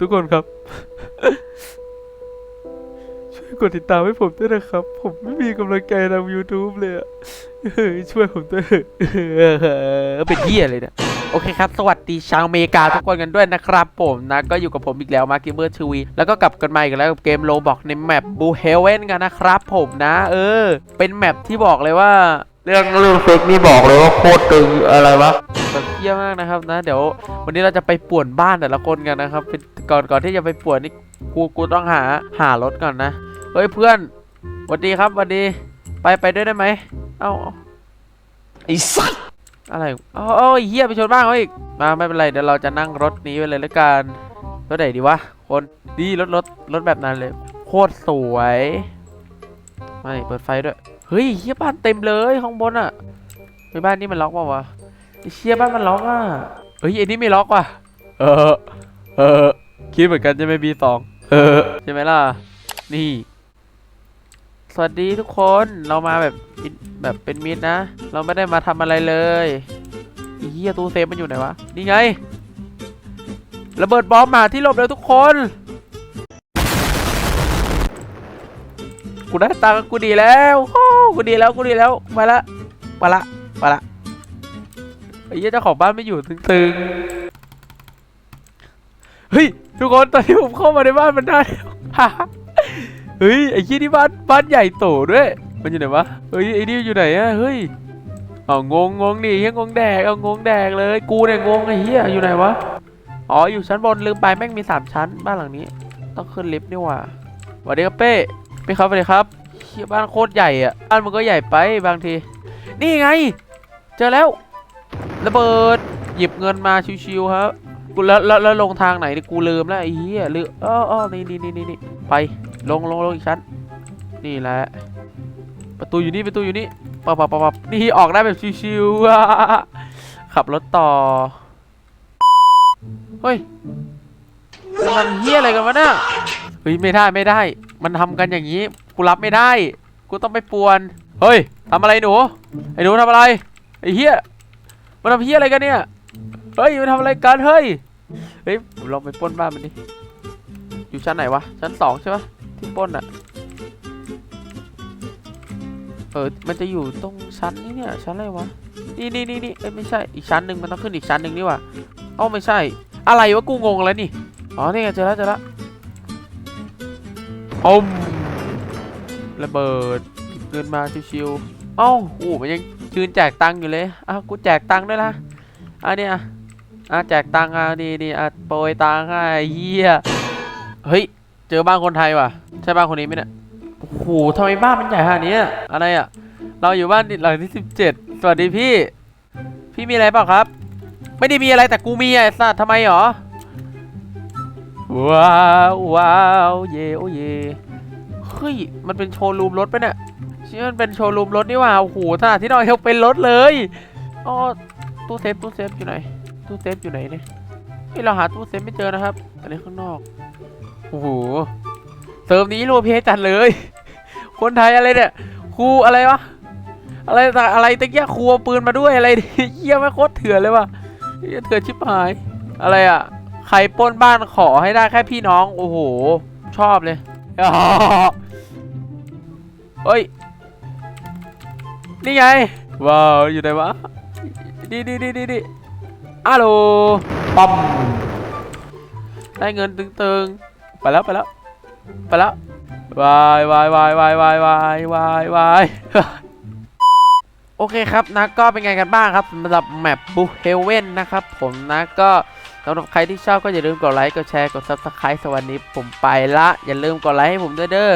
ทุกคนครับ ช่วยกดติดตามให้ผมด้วยนะครับ ผมไม่มีกำลังใจทำ YouTube เลยอะเฮ้ยช่วยผมด้วยเถอะเป็นเหี้ยเลยเนี่ยโอเคครับ สวัสดีชาวอเมริกาทุกคนกันด้วยนะครับผมนะ ก็อยู่กับผมอีกแล้วมาร์คิเมอร์ทีวีแล้วก็กลับกันมาอีกแล้วกับเกมโลบอกในแมปบูเฮเว่นกันนะครับผมนะ เออ เป็นแมปที่บอกเลยว่า เรื่องเรื่องเฟกนี่บอกเลยว่าโคตรตึงอะไรวะ แบบเยี่ยมากนะครับนะ เดี๋ยววันนี้เราจะไปป่วนบ้านแต่ละคนกันนะครับเป็นก่อนก่อนที่จะไปป่วนนี่กูกูต้องหาหารถก่อนนะเฮ้ยเพื่อนสวัสดีครับสวัสดีไปไปด้วยได้ไหมเอ้าไอ้สัตว์อะไรอ๋ออ๋อไอ้เฮียไปชนบ้านเขาอีกมาไม่เป็นไรเดี๋ยวเราจะนั่งรถนี้ไปเลยแล้วกันรถไหนดีวะคนดีรถรถรถแบบนั้นเลยโคตรสวยไม่เปิดไฟด้วยเฮ้ยเฮียบ้านเต็มเลยข้างบนอะไอ้บ้านนี่มันล็อกป่าวะ ไอเชียบ้านมันล็อกอะเฮ้ยไอ้นี่ไม่ล็อกว่ะ เออ เออ คิดเหมือนกันใช่ไหมบีสองเออ ใช่ไหมล่ะ นี่ สวัสดีทุกคน เรามาแบบแบบเป็นมิตรนะ เราไม่ได้มาทำอะไรเลยอีเหี้ยตู้เซฟมันอยู่ไหนวะ นี่ไง ระเบิดบอมมาที่หลบเลยทุกคน กูได้ตังกูดีแล้วโอ้กูดีแล้ว กูดีแล้ว มาละ มาละ มาละ ไอ้เหี้ยเจ้าของบ้านไม่อยู่ตึงๆ เฮ้ยทุกคนตอนที่ผมเข้ามาในบ้านมันได้ เฮ้ยไอ้ยี่นี่บ้านบ้านใหญ่โตด้วย มันอยู่ไหนวะ เฮ้ยไอ้นี่อยู่ไหนอะเฮ้ยเอางงงงดิเฮียงงแดกเอางงแดกเลย กูเนี่ยงงไอ้เฮียอยู่ไหนวะ อ๋ออยู่ชั้นบนลืมไปแม่งมีสามชั้นบ้านหลังนี้ ต้องขึ้นลิฟต์นี่ว่าสวัสดีครับเป้เป้ครับสวัสดีครับเฮียบ้านโคตรใหญ่อะบ้านมันก็ใหญ่ไปบางที นี่ไง เจอแล้ว ระเบิด หยิบเงินมาชิวๆครับกูแล้วแล้วแล้วลงทางไหนนี่กูลืมแล้วไอ้เหี้ยลืมอ้ออ้อนี่นี่นี่นี่นี่ไปลงลงลงอีกชั้น นี่แหละ ประตูอยู่นี่ประตูอยู่นี่ปับปับปับปับนี่ออกได้แบบชิวๆขับรถต่อ เฮ้ยมันทำเฮี้ยอะไรกันวะเนี่ยเฮ้ยไม่ได้ไม่ได้ มันทำกันอย่างนี้กูรับไม่ได้ กูต้องไปป่วน เฮ้ยทำอะไรหนูไอ้หนูทำอะไรไอ้เฮี้ย มันทำเฮี้ยอะไรกันเนี่ย เฮ้ย มันทำอะไรกัน เฮ้ย เฮ้ยผมลองไปป้นบ้านมันดิ อยู่ชั้นไหนวะ ชั้นสองใช่ปะที่ป้นอะเออ มันจะอยู่ตรงชั้นนี้เนี่ย ชั้นอะไรวะ นี่นี่นี่นี่เอ้ยไม่ใช่ อีกชั้นหนึ่งมันต้องขึ้นอีกชั้นหนึ่งนี่ว่าเอ้าไม่ใช่ อะไรวะ กูงงแล้วนี่ อ๋อ นี่ไงเจอแล้วเจอแล้วอมระเบิดเงินมาชิวๆเอ้าโอ้มันยัง ยืนแจกตังค์อยู่เลยอะกูแจกตังค์ด้วยนะอะเนี่ยอะแจกตังค์อะนี่นี่อะโปรยตังค์ให้เฮียเฮ้ยเจอบ้านคนไทยว่ะ ใช่บ้านคนนี้ไหมเนี่ยโอ้โหทำไมบ้านมันใหญ่ขนาดนี้อะอะไรอะ เราอยู่บ้านหลังที่สิบเจ็ดสวัสดีพี่ พี่มีอะไรเปล่าครับ ไม่ได้มีอะไรแต่กูมีอะไอ้สัตว์ทำไมหรอว้าวว้าวเยโอเยเฮ้ยมันเป็นโชว์รูมรถปะเนี่ย ชื่อมันเป็นโชว์รูมรถนี่ว่าโอ้โหขนาดที่นอนยังเป็นรถเลยอ๋อตู้เซฟตู้เซฟอยู่ไหนตู้เซฟอยู่ไหนเนี่ยเฮ้ยเราหาตู้เซฟไม่เจอนะครับอันนี้ข้างนอกโอ้โหเซิร์ฟนี้รัวเพจัดเลย คนไทยอะไรเนี่ยครูอะไรวะอะไรแต่อะไรตะเกียครูเอาปืนมาด้วยอะไรเนี่ยเยี่ยไม่โคตรเถื่อนเลยว่ะเถื่อนชิบหาย อะไรอะใครป้นบ้านขอให้ได้แค่พี่น้อง โอ้โห ชอบเลยเฮ้ย นี่ไง ว้าว อยู่ไหนวะนี่นี่นี่นี่นี่ฮัลโหลปัมได้เงินตึงๆ ไปแล้วไปแล้วไปแล้ววายวายวายวายวายวายวายวายโอเคครับนะก็เป็นไงกันบ้างครับสำหรับแมปบูเฮเว่นนะครับผมนะก็สำหรับใครที่ชอบก็อย่าลืมกดไลค์กดแชร์กด subscribe สวัสดีผมไปละ อย่าลืมกดไลค์ให้ผมด้วยเด้อ